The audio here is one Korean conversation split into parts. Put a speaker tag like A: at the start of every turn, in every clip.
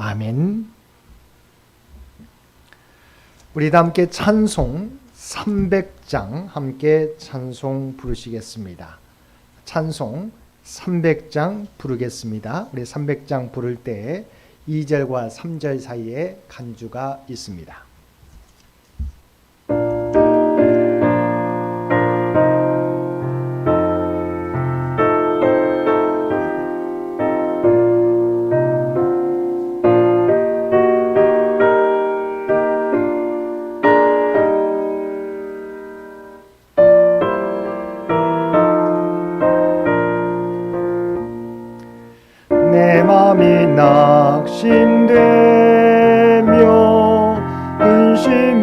A: 아멘. 우리 다 함께 찬송 300장 함께 찬송 부르시겠습니다. 찬송 300장 부르겠습니다. 우리 300장 부를 때 2절과 3절 사이에 간주가 있습니다.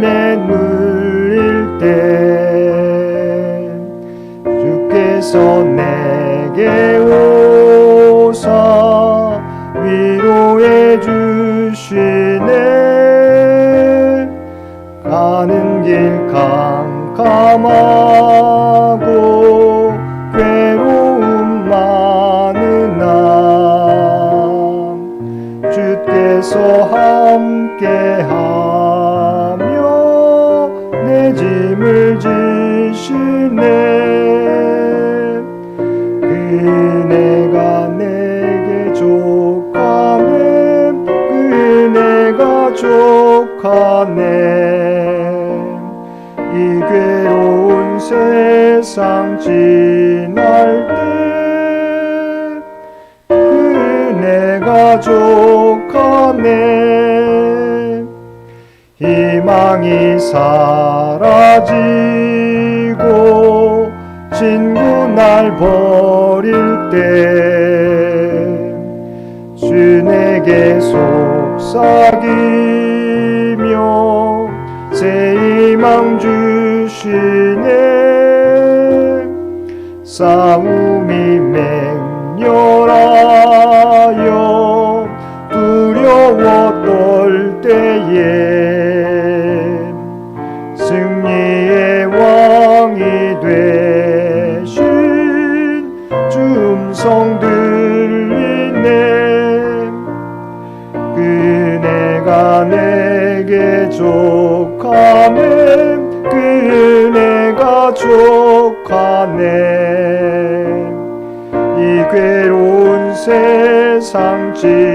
A: 근심에 눌릴 때 주께서 내게 오사 위로해 주시네. 가는 길 캄캄하 그네가 족하네. 이 괴로운 세상 지날 때 그네가 족하네. 희망이 사라지고 친구 날 버릴 때 주에게 속삭이며 새 희망 주시네. 싸움 세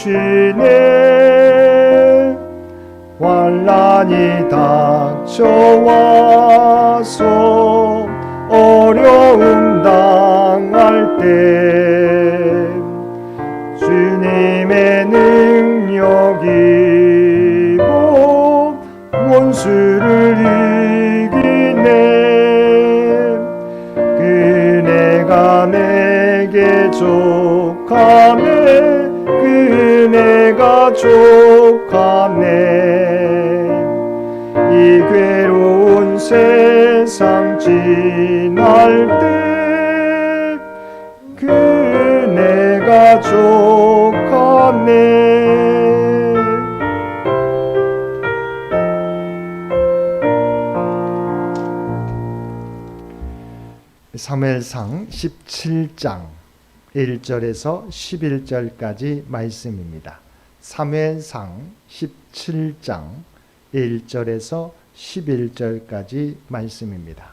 A: 주시네 환란이 닥쳐와서 어려움 당할 때 주님의 능력이 곧 원수를 이기네. 그네가 내 내게 족하네 그 은혜가 족하네 이 괴로운 세상 지날 때그 은혜가 족하네 사무엘상 17장 1절에서 11절까지 말씀입니다. 사무엘상 17장 1절에서 11절까지 말씀입니다.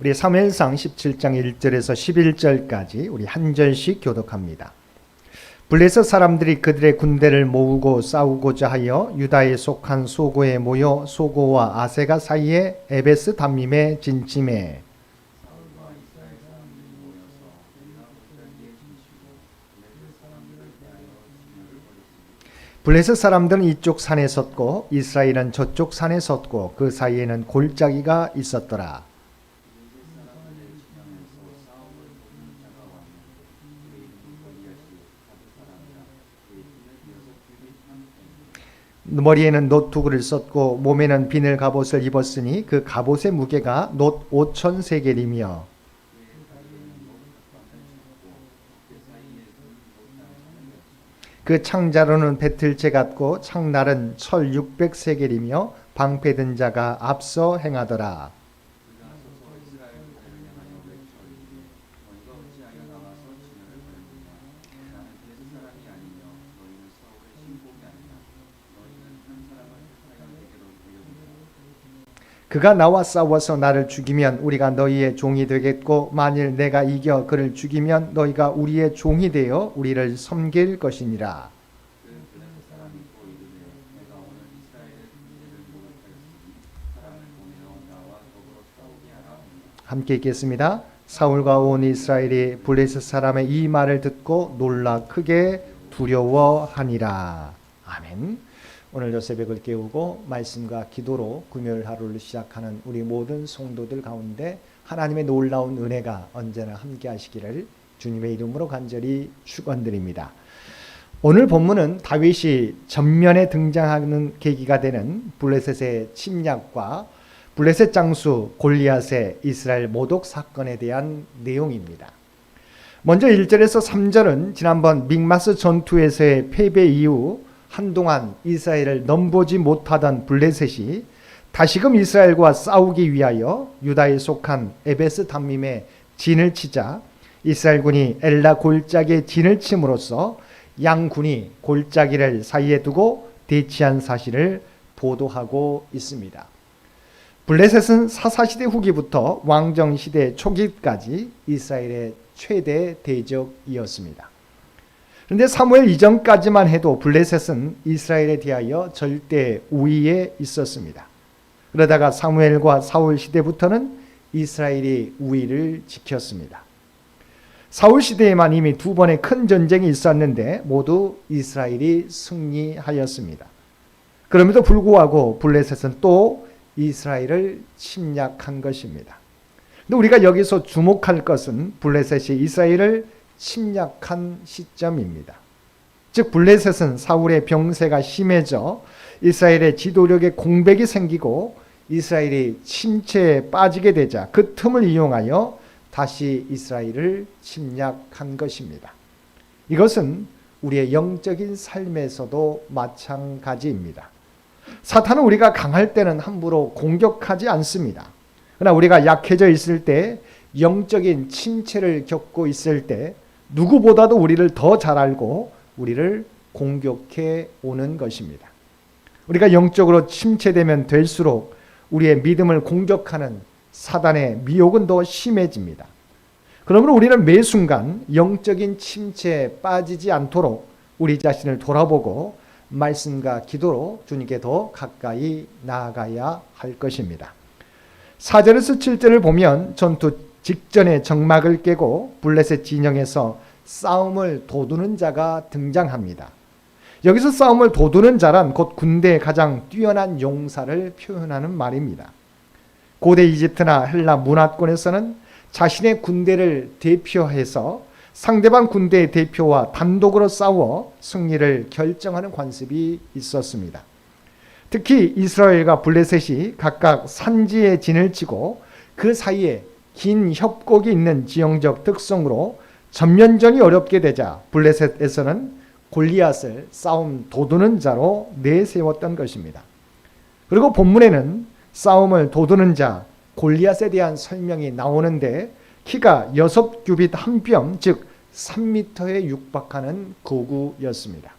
A: 우리 사무엘상 17장 1절에서 11절까지 우리 한 절씩 교독합니다. 블레셋 사람들이 그들의 군대를 모으고 싸우고자 하여 유다에 속한 소고에 모여 소고와 아세가 사이에 에베스 담밈에 진침해 블레셋 사람들은 이쪽 산에 섰고 이스라엘은 저쪽 산에 섰고 그 사이에는 골짜기가 있었더라. 머리에는 노투구를 썼고 몸에는 비늘 갑옷을 입었으니 그 갑옷의 무게가 놋 오천 세겔이며 그 창자로는 배틀채 같고 창날은 철 육백 세겔이며 방패든 자가 앞서 행하더라. 그가 나와 싸워서 나를 죽이면 우리가 너희의 종이 되겠고 만일 내가 이겨 그를 죽이면 너희가 우리의 종이 되어 우리를 섬길 것이니라. 함께 읽겠습니다. 사울과 온 이스라엘이 블레셋 사람의 이 말을 듣고 놀라 크게 두려워하니라. 아멘. 오늘도 새벽을 깨우고 말씀과 기도로 금요일 하루를 시작하는 우리 모든 성도들 가운데 하나님의 놀라운 은혜가 언제나 함께 하시기를 주님의 이름으로 간절히 축원드립니다. 오늘 본문은 다윗이 전면에 등장하는 계기가 되는 블레셋의 침략과 블레셋 장수 골리앗의 이스라엘 모독 사건에 대한 내용입니다. 먼저 1절에서 3절은 지난번 믹마스 전투에서의 패배 이후 한동안 이스라엘을 넘보지 못하던 블레셋이 다시금 이스라엘과 싸우기 위하여 유다에 속한 에베스 담밈에 진을 치자 이스라엘군이 엘라 골짜기에 진을 침으로써 양군이 골짜기를 사이에 두고 대치한 사실을 보도하고 있습니다. 블레셋은 사사시대 후기부터 왕정시대 초기까지 이스라엘의 최대 대적이었습니다. 그런데 사무엘 이전까지만 해도 블레셋은 이스라엘에 대하여 절대 우위에 있었습니다. 그러다가 사무엘과 사울 시대부터는 이스라엘이 우위를 지켰습니다. 사울 시대에만 이미 두 번의 큰 전쟁이 있었는데 모두 이스라엘이 승리하였습니다. 그럼에도 불구하고 블레셋은 또 이스라엘을 침략한 것입니다. 근데 우리가 여기서 주목할 것은 블레셋이 이스라엘을 침략한 시점입니다. 즉 블레셋은 사울의 병세가 심해져 이스라엘의 지도력에 공백이 생기고 이스라엘이 침체에 빠지게 되자 그 틈을 이용하여 다시 이스라엘을 침략한 것입니다. 이것은 우리의 영적인 삶에서도 마찬가지입니다. 사탄은 우리가 강할 때는 함부로 공격하지 않습니다. 그러나 우리가 약해져 있을 때 영적인 침체를 겪고 있을 때 누구보다도 우리를 더 잘 알고 우리를 공격해 오는 것입니다. 우리가 영적으로 침체되면 될수록 우리의 믿음을 공격하는 사단의 미혹은 더 심해집니다. 그러므로 우리는 매 순간 영적인 침체에 빠지지 않도록 우리 자신을 돌아보고 말씀과 기도로 주님께 더 가까이 나아가야 할 것입니다. 4절에서 7절을 보면 전투 직전에 정막을 깨고 블레셋 진영에서 싸움을 도두는 자가 등장합니다. 여기서 싸움을 도두는 자란 곧 군대의 가장 뛰어난 용사를 표현하는 말입니다. 고대 이집트나 헬라 문화권에서는 자신의 군대를 대표해서 상대방 군대의 대표와 단독으로 싸워 승리를 결정하는 관습이 있었습니다. 특히 이스라엘과 블레셋이 각각 산지에 진을 치고 그 사이에 긴 협곡이 있는 지형적 특성으로 전면전이 어렵게 되자 블레셋에서는 골리앗을 싸움 도두는 자로 내세웠던 것입니다. 그리고 본문에는 싸움을 도두는 자 골리앗에 대한 설명이 나오는데 키가 6규빗 한 뼘 즉 3미터에 육박하는 거구였습니다.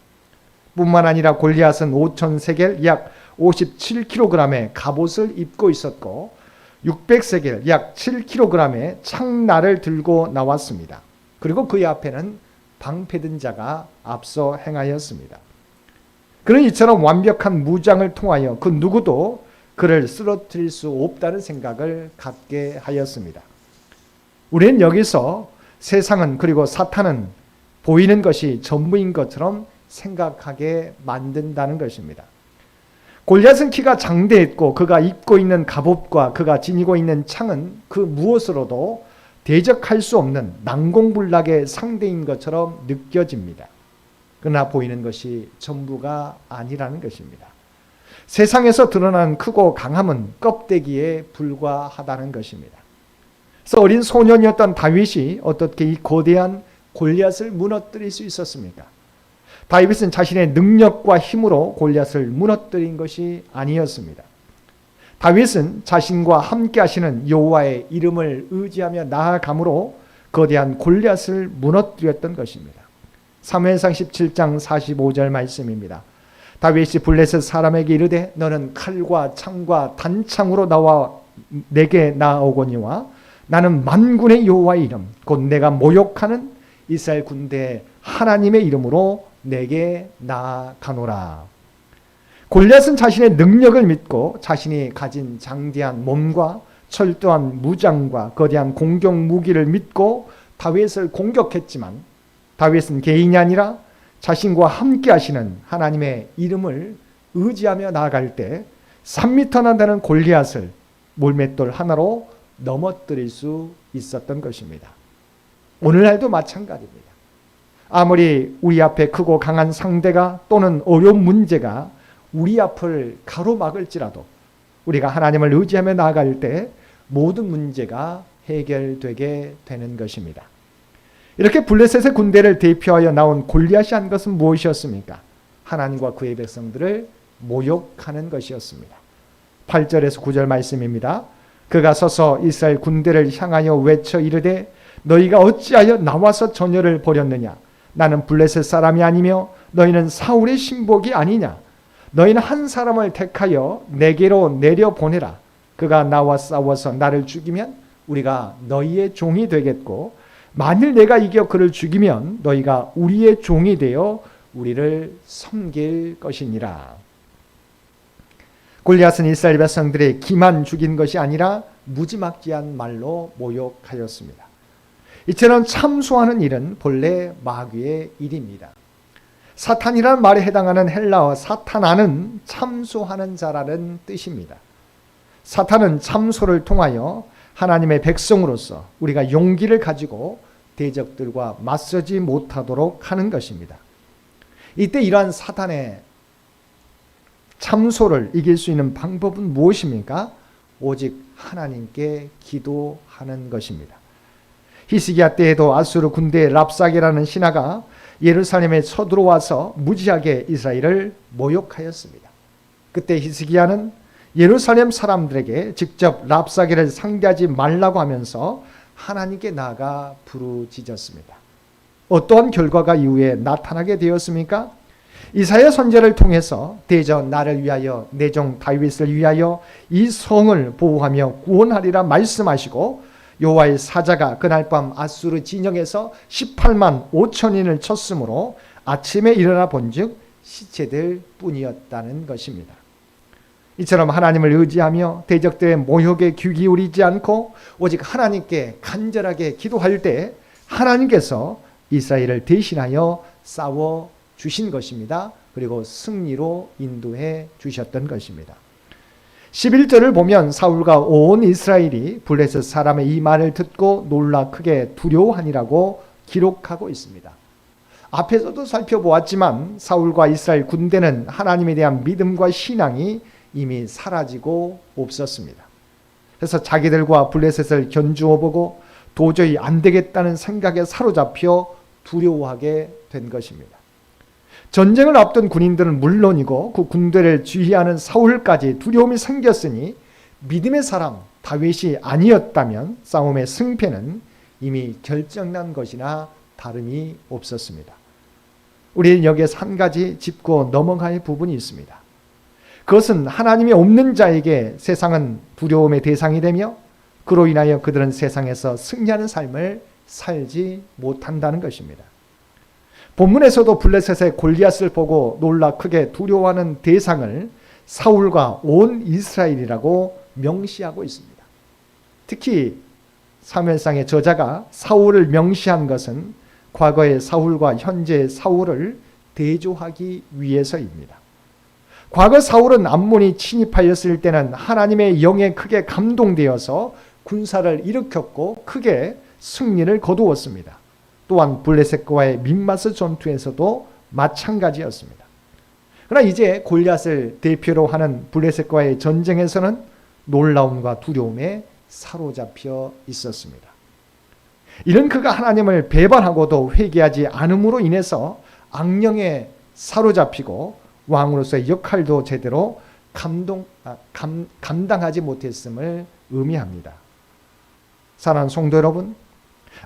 A: 뿐만 아니라 골리앗은 5천 세겔 약 57kg의 갑옷을 입고 있었고 600세겔 약 7kg의 창날을 들고 나왔습니다. 그리고 그의 앞에는 방패든 자가 앞서 행하였습니다. 그는 이처럼 완벽한 무장을 통하여 그 누구도 그를 쓰러뜨릴 수 없다는 생각을 갖게 하였습니다. 우리는 여기서 세상은 그리고 사탄은 보이는 것이 전부인 것처럼 생각하게 만든다는 것입니다. 골리앗은 키가 장대했고 그가 입고 있는 갑옷과 그가 지니고 있는 창은 그 무엇으로도 대적할 수 없는 난공불락의 상대인 것처럼 느껴집니다. 그러나 보이는 것이 전부가 아니라는 것입니다. 세상에서 드러난 크고 강함은 껍데기에 불과하다는 것입니다. 그래서 어린 소년이었던 다윗이 어떻게 이 거대한 골리앗을 무너뜨릴 수 있었습니까? 다윗은 자신의 능력과 힘으로 골리앗을 무너뜨린 것이 아니었습니다. 다윗은 자신과 함께 하시는 여호와의 이름을 의지하며 나아감으로 거대한 골리앗을 무너뜨렸던 것입니다. 사무엘상 17장 45절 말씀입니다. 다윗이 블레셋 사람에게 이르되 너는 칼과 창과 단창으로 나와 내게 나오거니와 나는 만군의 여호와의 이름 곧 내가 모욕하는 이스라엘 군대 하나님의 이름으로 내게 나아가노라. 골리앗은 자신의 능력을 믿고 자신이 가진 장대한 몸과 철도한 무장과 거대한 공격 무기를 믿고 다윗을 공격했지만 다윗은 개인이 아니라 자신과 함께 하시는 하나님의 이름을 의지하며 나아갈 때 3미터나 되는 골리앗을 몰맷돌 하나로 넘어뜨릴 수 있었던 것입니다. 오늘날도 마찬가지입니다. 아무리 우리 앞에 크고 강한 상대가 또는 어려운 문제가 우리 앞을 가로막을지라도 우리가 하나님을 의지하며 나아갈 때 모든 문제가 해결되게 되는 것입니다. 이렇게 블레셋의 군대를 대표하여 나온 골리앗이 한 것은 무엇이었습니까? 하나님과 그의 백성들을 모욕하는 것이었습니다. 8절에서 9절 말씀입니다. 그가 서서 이스라엘 군대를 향하여 외쳐 이르되 너희가 어찌하여 나와서 전열을 벌였느냐 나는 블레셋 사람이 아니며 너희는 사울의 신복이 아니냐 너희는 한 사람을 택하여 내게로 내려 보내라 그가 나와 싸워서 나를 죽이면 우리가 너희의 종이 되겠고 만일 내가 이겨 그를 죽이면 너희가 우리의 종이 되어 우리를 섬길 것이니라. 골리앗은 이스라엘 백성들의 기만 죽인 것이 아니라 무지막지한 말로 모욕하였습니다. 이처럼 참소하는 일은 본래 마귀의 일입니다. 사탄이라는 말에 해당하는 헬라어 사탄아는 참소하는 자라는 뜻입니다. 사탄은 참소를 통하여 하나님의 백성으로서 우리가 용기를 가지고 대적들과 맞서지 못하도록 하는 것입니다. 이때 이러한 사탄의 참소를 이길 수 있는 방법은 무엇입니까? 오직 하나님께 기도하는 것입니다. 히스기야 때에도 아수르 군대 랍사게라는 신하가 예루살렘에 쳐들어와서 무지하게 이스라엘을 모욕하였습니다. 그때 히스기야는 예루살렘 사람들에게 직접 랍사게를 상대하지 말라고 하면서 하나님께 나아가 부르짖었습니다. 어떠한 결과가 이후에 나타나게 되었습니까? 이사야 선제를 통해서 대전 나를 위하여 내종 다윗을 위하여 이 성을 보호하며 구원하리라 말씀하시고 여호와의 사자가 그날 밤 아수르 진영에서 18만 5천인을 쳤으므로 아침에 일어나 본즉 시체들 뿐이었다는 것입니다. 이처럼 하나님을 의지하며 대적들의 모욕에 귀 기울이지 않고 오직 하나님께 간절하게 기도할 때 하나님께서 이스라엘을 대신하여 싸워 주신 것입니다. 그리고 승리로 인도해 주셨던 것입니다. 11절을 보면 사울과 온 이스라엘이 블레셋 사람의 이 말을 듣고 놀라 크게 두려워하니라고 기록하고 있습니다. 앞에서도 살펴보았지만 사울과 이스라엘 군대는 하나님에 대한 믿음과 신앙이 이미 사라지고 없었습니다. 그래서 자기들과 블레셋을 견주어 보고 도저히 안 되겠다는 생각에 사로잡혀 두려워하게 된 것입니다. 전쟁을 앞둔 군인들은 물론이고 그 군대를 지휘하는 사울까지 두려움이 생겼으니 믿음의 사람 다윗이 아니었다면 싸움의 승패는 이미 결정난 것이나 다름이 없었습니다. 우리는 여기에서 한 가지 짚고 넘어갈 부분이 있습니다. 그것은 하나님이 없는 자에게 세상은 두려움의 대상이 되며 그로 인하여 그들은 세상에서 승리하는 삶을 살지 못한다는 것입니다. 본문에서도 블레셋의 골리앗을 보고 놀라 크게 두려워하는 대상을 사울과 온 이스라엘이라고 명시하고 있습니다. 특히 사무엘상의 저자가 사울을 명시한 것은 과거의 사울과 현재의 사울을 대조하기 위해서입니다. 과거 사울은 암몬이 침입하였을 때는 하나님의 영에 크게 감동되어서 군사를 일으켰고 크게 승리를 거두었습니다. 또한 블레셋과의 민마스 전투에서도 마찬가지였습니다. 그러나 이제 골리앗을 대표로 하는 블레셋과의 전쟁에서는 놀라움과 두려움에 사로잡혀 있었습니다. 이런 그가 하나님을 배반하고도 회개하지 않음으로 인해서 악령에 사로잡히고 왕으로서의 역할도 제대로 감동, 아, 감, 감당하지 못했음을 의미합니다. 사랑하는 성도 여러분,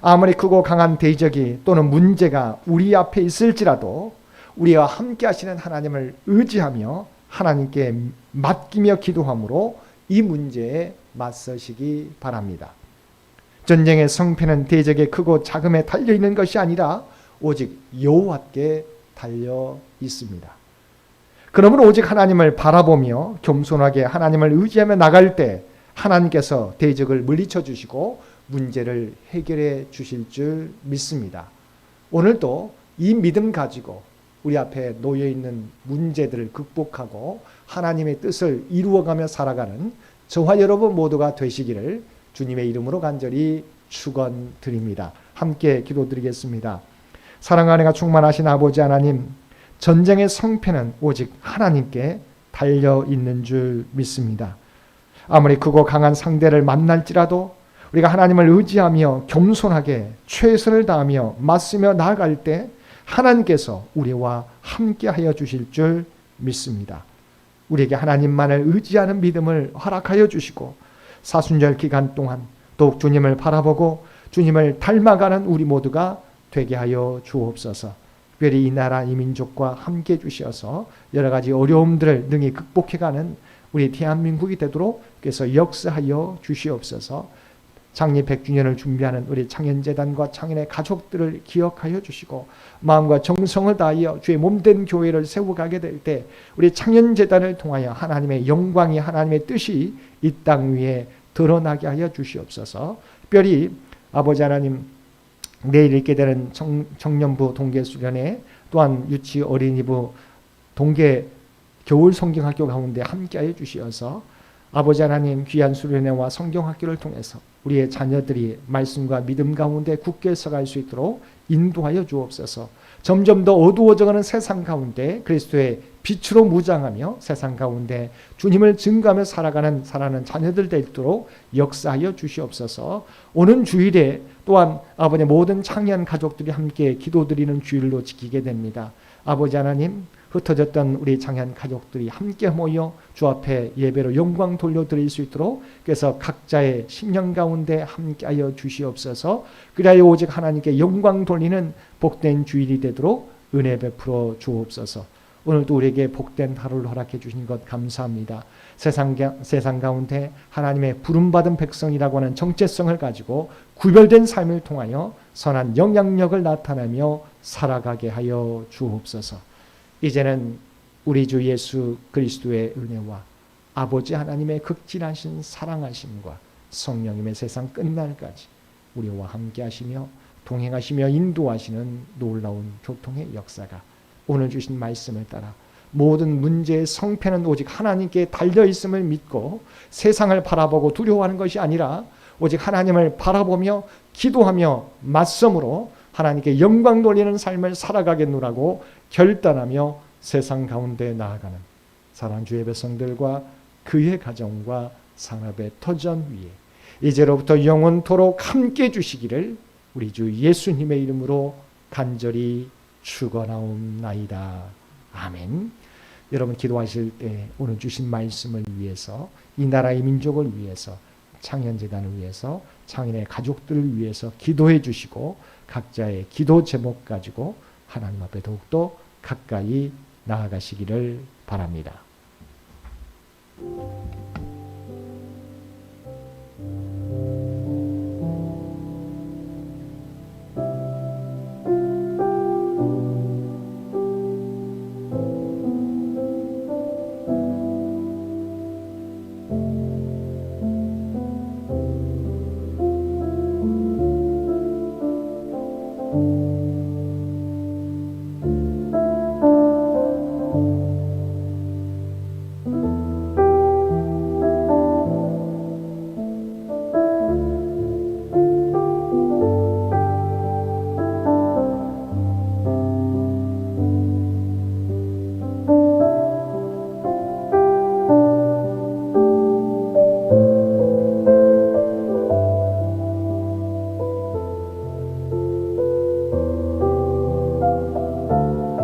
A: 아무리 크고 강한 대적이 또는 문제가 우리 앞에 있을지라도 우리와 함께 하시는 하나님을 의지하며 하나님께 맡기며 기도함으로 이 문제에 맞서시기 바랍니다. 전쟁의 성패는 대적의 크고 작음에 달려 있는 것이 아니라 오직 여호와께 달려 있습니다. 그러므로 오직 하나님을 바라보며 겸손하게 하나님을 의지하며 나갈 때 하나님께서 대적을 물리쳐 주시고 문제를 해결해 주실 줄 믿습니다. 오늘도 이 믿음 가지고 우리 앞에 놓여 있는 문제들을 극복하고 하나님의 뜻을 이루어가며 살아가는 저와 여러분 모두가 되시기를 주님의 이름으로 간절히 축원드립니다. 함께 기도드리겠습니다. 사랑 안에가 충만하신 아버지 하나님, 전쟁의 성패는 오직 하나님께 달려 있는 줄 믿습니다. 아무리 크고 강한 상대를 만날지라도 우리가 하나님을 의지하며 겸손하게 최선을 다하며 맞으며 나아갈 때 하나님께서 우리와 함께하여 주실 줄 믿습니다. 우리에게 하나님만을 의지하는 믿음을 허락하여 주시고 사순절 기간 동안 더욱 주님을 바라보고 주님을 닮아가는 우리 모두가 되게 하여 주옵소서. 특별히 이 나라 이 민족과 함께 주셔서 여러 가지 어려움들을 능히 극복해가는 우리 대한민국이 되도록 그래서 역사하여 주시옵소서. 장례 100주년을 준비하는 우리 창현재단과 창현의 가족들을 기억하여 주시고 마음과 정성을 다하여 주의 몸된 교회를 세워가게 될 때 우리 창현재단을 통하여 하나님의 영광이 하나님의 뜻이 이 땅 위에 드러나게 하여 주시옵소서. 특별히 아버지 하나님 내일 있게 되는 청, 청년부 동계 수련회 또한 유치 어린이부 동계 겨울 성경학교 가운데 함께하여 주시어서 아버지 하나님 귀한 수련회와 성경학교를 통해서 우리의 자녀들이 말씀과 믿음 가운데 굳게 서갈 수 있도록 인도하여 주옵소서. 점점 더 어두워져가는 세상 가운데 그리스도의 빛으로 무장하며 세상 가운데 주님을 증거하며 살아가는 살아가는 자녀들 되도록 역사하여 주시옵소서. 오는 주일에 또한 아버지 모든 창현 가족들이 함께 기도드리는 주일로 지키게 됩니다. 아버지 하나님 흩어졌던 우리 장현 가족들이 함께 모여 주 앞에 예배로 영광 돌려드릴 수 있도록 그래서 각자의 심령 가운데 함께하여 주시옵소서 그리하여 오직 하나님께 영광 돌리는 복된 주일이 되도록 은혜 베풀어 주옵소서 오늘도 우리에게 복된 하루를 허락해 주신 것 감사합니다. 세상, 세상 가운데 하나님의 부름받은 백성이라고 하는 정체성을 가지고 구별된 삶을 통하여 선한 영향력을 나타내며 살아가게 하여 주옵소서. 이제는 우리 주 예수 그리스도의 은혜와 아버지 하나님의 극진하신 사랑하심과 성령님의 세상 끝날까지 우리와 함께 하시며 동행하시며 인도하시는 놀라운 교통의 역사가 오늘 주신 말씀을 따라 모든 문제의 성패는 오직 하나님께 달려 있음을 믿고 세상을 바라보고 두려워하는 것이 아니라 오직 하나님을 바라보며 기도하며 맞섬으로 하나님께 영광 돌리는 삶을 살아가겠노라고 결단하며 세상 가운데 나아가는 사랑 주의 백성들과 그의 가정과 산업의 터전 위에 이제로부터 영원토록 함께 주시기를 우리 주 예수님의 이름으로 간절히 축원하옵나이다. 아멘. 여러분 기도하실 때 오늘 주신 말씀을 위해서 이 나라의 민족을 위해서 창현재단을 위해서 창인의 가족들을 위해서 기도해 주시고 각자의 기도 제목 가지고 하나님 앞에 더욱더 가까이 나아가시기를 바랍니다.